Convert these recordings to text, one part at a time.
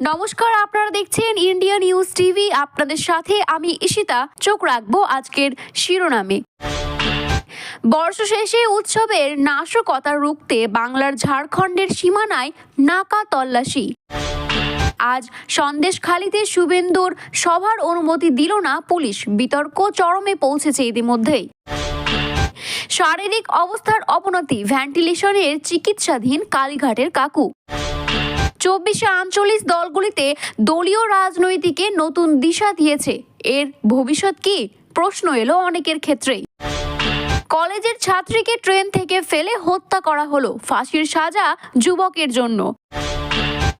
নমস্কার, আপনারা দেখছেন ইন্ডিয়া নিউজ টিভি। আপনাদের সাথে আমি ঈশিতা। চোখ রাখব আজকের শিরোনামে। বর্ষ শেষে উৎসবের নাশকতা রুখতে বাংলার ঝাড়খণ্ডের সীমানায় নাকা তল্লাশি। আজ সন্দেশখালিতে শুভেন্দুর সভার অনুমতি দিল না পুলিশ। বিতর্ক চরমে পৌঁছেছে ইতিমধ্যেই। শারীরিক অবস্থার অবনতি, ভেন্টিলেশনের চিকিৎসাধীন কালীঘাটের কাকু। চব্বিশে আঞ্চলিক দলগুলিতে দলীয় রাজনৈতিকে নতুন দিশা দিয়েছে। এর ভবিষ্যৎ কি? প্রশ্ন এলো অনেকের ক্ষেত্রেই। কলেজের ছাত্রীকে ট্রেন থেকে ফেলে হত্যা করা হলো। ফাঁসির সাজা যুবকের জন্য।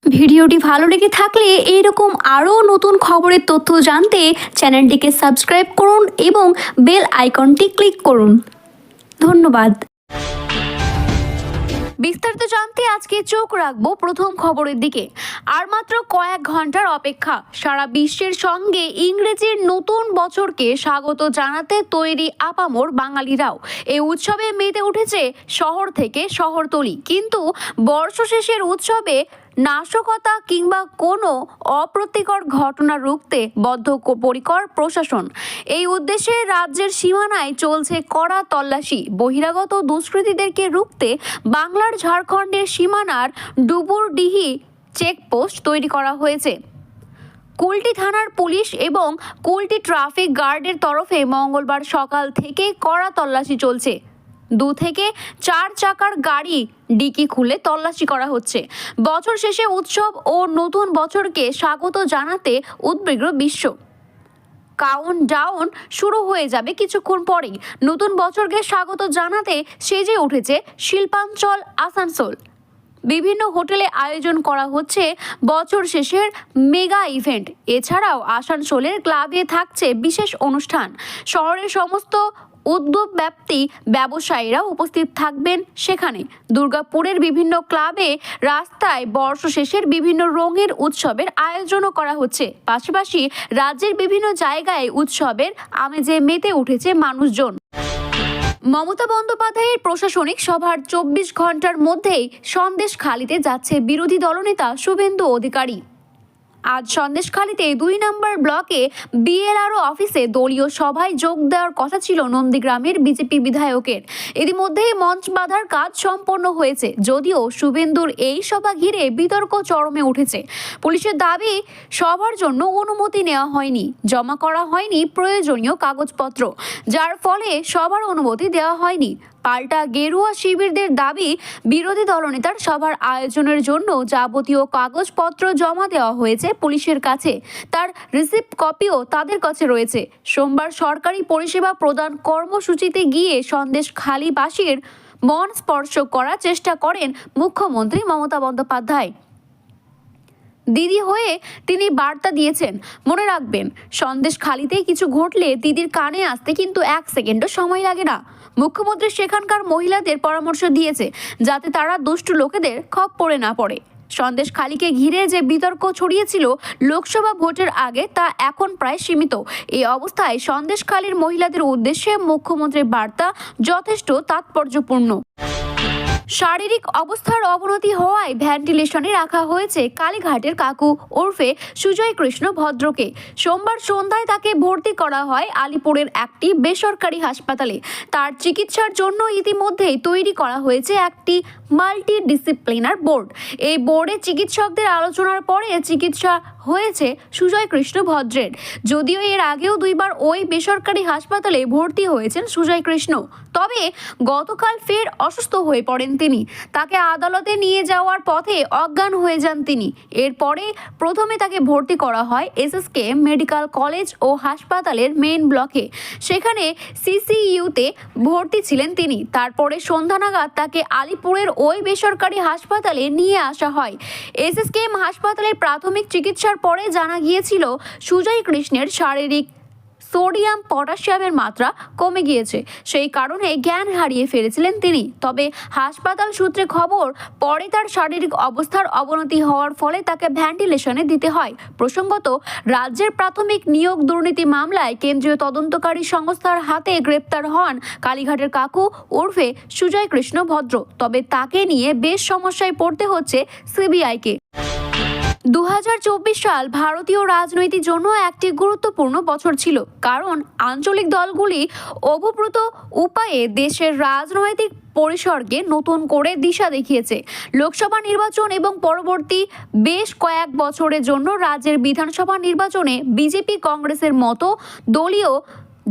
ভিডিওটি ভালো লেগে থাকলে এইরকম আরও নতুন খবরের তথ্য জানতে চ্যানেলটিকে সাবস্ক্রাইব করুন এবং বেল আইকনটি ক্লিক করুন। ধন্যবাদ। বিস্তারিত জানতে আজকে চোখ রাখব প্রথম খবরের দিকে। আর মাত্র কয়েক ঘণ্টার অপেক্ষা, সারা বিশ্বের সঙ্গে ইংরেজির নতুন বছরকে স্বাগত জানাতে তৈরি আপামোর বাঙালিরাও। এই উৎসবে মেতে উঠেছে শহর থেকে শহরতলি। কিন্তু বর্ষশেষের উৎসবে নাশকতা কিংবা কোনো অপ্রতিকর ঘটনা রুখতে বদ্ধপরিকর প্রশাসন। এই উদ্দেশ্যে রাজ্যের সীমানায় চলছে কড়া তল্লাশি। বহিরাগত দুষ্কৃতীদেরকে রুখতে বাংলার ঝাড়খণ্ডের সীমানার ডুবুরডিহি চেকপোস্ট তৈরি করা হয়েছে। কুলটি থানার পুলিশ এবং কুলটি ট্রাফিক গার্ডের তরফে মঙ্গলবার সকাল থেকে কড়া তল্লাশি চলছে। দু থেকে চার চাকার গাড়ি ডিকি খুলে তল্লাশি করা হচ্ছে। বছর শেষে উৎসব ও নতুন বছরকে স্বাগত জানাতে উদ্বিগ্ন বিশ্ব। কাউন্ট ডাউন শুরু হয়ে যাবে কিছুক্ষণ পরেই। নতুন বছরকে স্বাগত জানাতে সেজে উঠেছে শিল্পাঞ্চল আসানসোল। বিভিন্ন হোটেলে আয়োজন করা হচ্ছে বছর শেষের মেগা ইভেন্ট। এছাড়াও আসানসোলের ক্লাবে থাকছে বিশেষ অনুষ্ঠান। শহরের সমস্ত উদ্যোগ ব্যাপ্তি ব্যবসায়ীরা উপস্থিত থাকবেন সেখানে। দুর্গাপুরের বিভিন্ন ক্লাবে রাস্তায় বর্ষ শেষের বিভিন্ন রঙের উৎসবের আয়োজনও করা হচ্ছে। পাশাপাশি রাজ্যের বিভিন্ন জায়গায় উৎসবের আমেজে মেতে উঠেছে মানুষজন। মমতা বন্দ্যোপাধ্যায়ের প্রশাসনিক সভার চব্বিশ ঘণ্টার মধ্যেই সন্দেশ খালিতে যাচ্ছে বিরোধী দলনেতা শুভেন্দু অধিকারী। আজ সন্দেশখালীতে দুই নম্বর ব্লকে বিএলআরও অফিসে দলীয় সভায় যোগ দেওয়ার কথা ছিল নন্দীগ্রামের বিজেপি বিধায়কের। ইতিমধ্যেই মঞ্চ বাঁধার কাজ সম্পন্ন হয়েছে, যদিও শুভেন্দুর এই সভা ঘিরে বিতর্ক চরমে উঠেছে। পুলিশের দাবি সভার জন্য অনুমতি নেওয়া হয়নি, জমা করা হয়নি প্রয়োজনীয় কাগজপত্র, যার ফলে সভার অনুমতি দেওয়া হয়নি। পাল্টা গেরুয়া শিবিরদের দাবি বিরোধী দলনেতার সভার আয়োজনের জন্য যাবতীয় কাগজপত্র জমা দেওয়া হয়েছে পুলিশের কাছে। তার রিসিপ্ট কপিও তাদের কাছে রয়েছে। সোমবার সরকারি পরিষেবা প্রদান কর্মসূচিতে গিয়ে সন্দেশ খালিবাসীর মন স্পর্শ করার চেষ্টা করেন মুখ্যমন্ত্রী মমতা বন্দ্যোপাধ্যায়। দিদি হয়ে তিনি বার্তা দিয়েছেন। মনে রাখবেন, সন্দেশ খালিতেই কিছু ঘটলে দিদির কানে আসতে কিন্তু এক সেকেন্ডও সময় লাগে না। মুখ্যমন্ত্রী সেখানকার মহিলাদের পরামর্শ দিয়েছে, যাতে তারা দুষ্টু লোকেদের খপ পড়ে না পড়ে। সন্দেশ খালিকে ঘিরে যে বিতর্ক ছড়িয়েছিল লোকসভা ভোটের আগে, তা এখন প্রায় সীমিত। এই অবস্থায় সন্দেশ খালির মহিলাদের উদ্দেশ্যে মুখ্যমন্ত্রীর বার্তা যথেষ্ট তাৎপর্যপূর্ণ। শারীরিক অবস্থার অবনতি হওয়ায় ভেন্টিলেশনে রাখা হয়েছে কালীঘাটের কাকু ওরফে সুজয় কৃষ্ণ ভদ্রকে। সোমবার সন্ধ্যায় তাকে ভর্তি করা হয় আলিপুরের একটি বেসরকারি হাসপাতালে। তার চিকিৎসার জন্য ইতিমধ্যেই তৈরি করা হয়েছে একটি মাল্টি ডিসিপ্লিনার বোর্ড। এই বোর্ডে চিকিৎসকদের আলোচনার পরে চিকিৎসা হয়েছে সুজয় কৃষ্ণ ভদ্রের। যদিও এর আগেও দুইবার ওই বেসরকারি হাসপাতালে ভর্তি হয়েছেন সুজয় কৃষ্ণ। তবে গতকাল ফের অসুস্থ হয়ে পড়েন তিনি। তাকে আদালতে নিয়ে যাওয়ার পথে অজ্ঞান হয়ে যান তিনি। এরপরে প্রথমে তাকে ভর্তি করা হয় এসএসকে মেডিকেল কলেজ ও হাসপাতালের মেইন ব্লকে। সেখানে সিসিইউতে ভর্তি ছিলেন তিনি। তারপরে সন্ধ্যা নাগাদ তাকে আলিপুরের ওই বেসরকারি হাসপাতালে নিয়ে আসা হয়। এসএসকেএম হাসপাতালের প্রাথমিক চিকিৎসার পরে জানা গিয়েছিল, সুজয় কৃষ্ণের শারীরিক সোডিয়াম পটাশিয়ামের মাত্রা কমে গিয়েছে। সেই কারণে জ্ঞান হারিয়ে ফেলেছিলেন তিনি। তবে হাসপাতাল সূত্রে খবর, পরে তার শারীরিক অবস্থার অবনতি হওয়ার ফলে তাকে ভেন্টিলেশনে দিতে হয়। প্রসঙ্গত, রাজ্যের প্রাথমিক নিয়োগ দুর্নীতি মামলায় কেন্দ্রীয় তদন্তকারী সংস্থার হাতে গ্রেপ্তার হন কালীঘাটের কাকু ওরফে সুজয় কৃষ্ণ ভদ্র। তবে তাকে নিয়ে বেশ সমস্যায় পড়তে হচ্ছে সিবিআইকে। দু হাজার চব্বিশ সাল ভারতীয় রাজনৈতিক জন্য একটি গুরুত্বপূর্ণ বছর ছিল, কারণ আঞ্চলিক দলগুলি অভূপ্রত উপায়ে দেশের রাজনৈতিক পরিসরকে নতুন করে দিশা দেখিয়েছে। লোকসভা নির্বাচন এবং পরবর্তী বেশ কয়েক বছরের জন্য রাজ্যের বিধানসভা নির্বাচনে বিজেপি কংগ্রেসের মতো দলীয়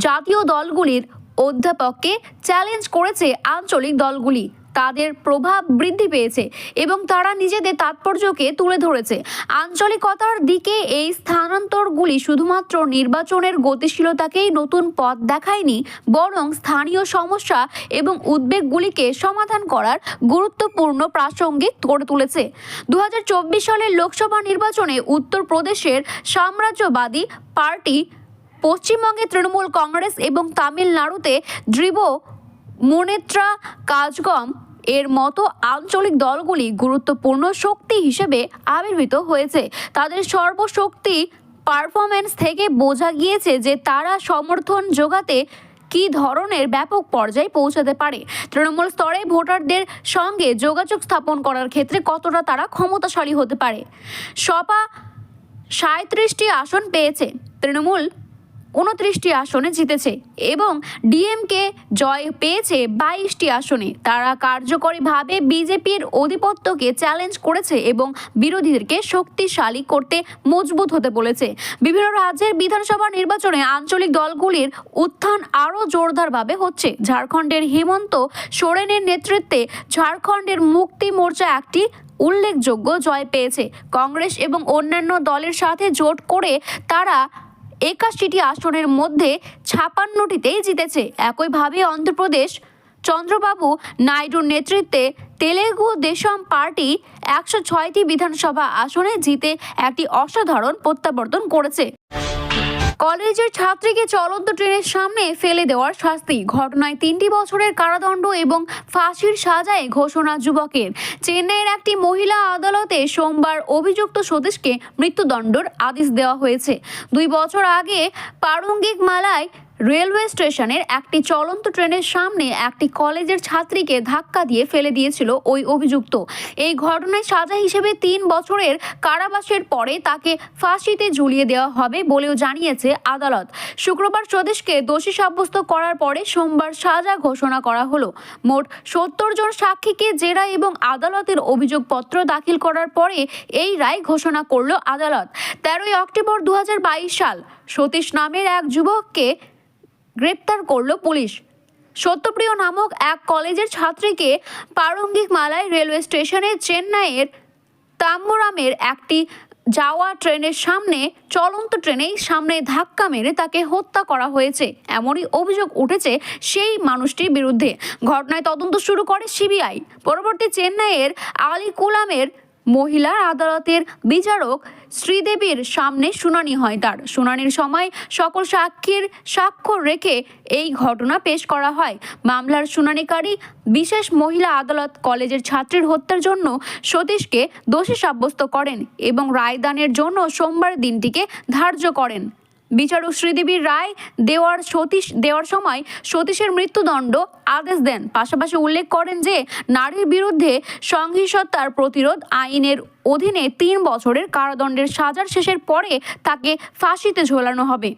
জাতীয় দলগুলির অধ্যাপককে চ্যালেঞ্জ করেছে আঞ্চলিক দলগুলি। তাদের প্রভাব বৃদ্ধি পেয়েছে এবং তারা নিজেদের তাৎপর্যকে তুলে ধরেছে। আঞ্চলিকতার দিকে এই স্থানান্তরগুলি শুধুমাত্র নির্বাচনের গতিশীলতাকেই নতুন পথ দেখায়নি, বরং স্থানীয় সমস্যা এবং উদ্বেগগুলিকে সমাধান করার গুরুত্বপূর্ণ প্রাসঙ্গিক করে তুলেছে। দু হাজার চব্বিশ সালের লোকসভা নির্বাচনে উত্তরপ্রদেশের সাম্রাজ্যবাদী পার্টি পশ্চিমবঙ্গে তৃণমূল কংগ্রেস এবং তামিলনাড়ুতে দৃঢ় মুনেত্রা কাজগম এর মতো আঞ্চলিক দলগুলি গুরুত্বপূর্ণ শক্তি হিসেবে আবির্ভূত হয়েছে। তাদের সর্বশক্তি পারফরমেন্স থেকে বোঝা গিয়েছে যে তারা সমর্থন যোগাতে কী ধরনের ব্যাপক পর্যায়ে পৌঁছাতে পারে। তৃণমূল স্তরে ভোটারদের সঙ্গে যোগাযোগ স্থাপন করার ক্ষেত্রে কতটা তারা ক্ষমতাশালী হতে পারে? সপা সাঁত্রিশটি আসন পেয়েছে। তৃণমূল উনত্রিশটি আসনে জিতেছে এবং ডিএমকে জয় পেয়েছে বাইশটি আসনে। তারা কার্যকরীভাবে বিজেপির আধিপত্যকে চ্যালেঞ্জ করেছে এবং বিরোধীদেরকে শক্তিশালী করতে মজবুত হতে বলেছে। বিভিন্ন রাজ্যের বিধানসভা নির্বাচনে আঞ্চলিক দলগুলির উত্থান আরও জোরদারভাবে হচ্ছে। ঝাড়খণ্ডের হেমন্ত সোরেনের নেতৃত্বে ঝাড়খণ্ডের মুক্তি মোর্চা একটি উল্লেখযোগ্য জয় পেয়েছে। কংগ্রেস এবং অন্যান্য দলের সাথে জোট করে তারা একাশিটি আসনের মধ্যে ছাপান্নটিতেই জিতেছে। একইভাবে অন্ধ্রপ্রদেশ, চন্দ্রবাবু নাইডুর নেতৃত্বে তেলেগু দেশম পার্টি একশো ছয়টি বিধানসভা আসনে জিতে একটি অসাধারণ প্রত্যাবর্তন করেছে। কলেজের ছাত্রীকে চলন্ত ট্রেনের সামনে ফেলে দেওয়ার শাস্তি। ঘটনায় তিনটি বছরের কারাদণ্ড এবং ফাঁসির সাজায় ঘোষণা যুবকের। চেন্নাইয়ের একটি মহিলা আদালতে সোমবার অভিযুক্ত সতীশকে মৃত্যুদণ্ডর আদেশ দেওয়া হয়েছে। দুই বছর আগে পারঙ্গিক মালায় রেলওয়ে স্টেশনের একটি চলন্ত ট্রেনের সামনে একটি কলেজের ছাত্রীকে ধাক্কা দিয়ে ফেলে দিয়েছিল ওই অভিযুক্ত। এই ঘটনায় সাজা হিসেবে তিন বছরের কারাবাসের পরে তাকে ফাঁসিতে ঝুলিয়ে দেওয়া হবে বলেও জানিয়েছে আদালত। শুক্রবার স্বদেশকে দোষী সাব্যস্ত করার পরে সোমবার সাজা ঘোষণা করা হলো। মোট সত্তর জন সাক্ষীকে জেরা এবং আদালতের অভিযোগপত্র দাখিল করার পরে এই রায় ঘোষণা করল আদালত। তেরোই অক্টোবর দু হাজার বাইশ সাল সতীশ নামের এক যুবককে গ্রেপ্তার করল পুলিশ। সত্যপ্রিয় নামক এক কলেজের ছাত্রীকে পারঙ্গিক মালায় রেলওয়ে স্টেশনে চেন্নাইয়ের তাম্বরামের একটি যাওয়া ট্রেনের সামনে, চলন্ত ট্রেনেই সামনে ধাক্কা মেরে তাকে হত্যা করা হয়েছে। এমনই অভিযোগ উঠেছে সেই মানুষটির বিরুদ্ধে। ঘটনায় তদন্ত শুরু করে সিবিআই। পরবর্তী চেন্নাইয়ের আলিকুলামের মহিলার আদালতের বিচারক শ্রীদেবীর সামনে শুনানি হয় তার। শুনানির সময় সকল সাক্ষীর স্বাক্ষর রেখে এই ঘটনা পেশ করা হয়। মামলার শুনানিকারী বিশেষ মহিলা আদালত কলেজের ছাত্রীর হত্যার জন্য সতীশকে দোষী সাব্যস্ত করেন এবং রায়দানের জন্য সোমবার দিনটিকে ধার্য করেন। বিচারক শ্রীদেবীর রায় দেওয়ার সতীশ, দেওয়ার সময় সতীশের মৃত্যুদণ্ড আদেশ দেন। পাশাপাশি উল্লেখ করেন যে, নারীর বিরুদ্ধে সংহিসত্তার প্রতিরোধ আইনের অধীনে তিন বছরের কারাদণ্ডের সাজার শেষের পরে তাকে ফাঁসিতে ঝোলানো হবে।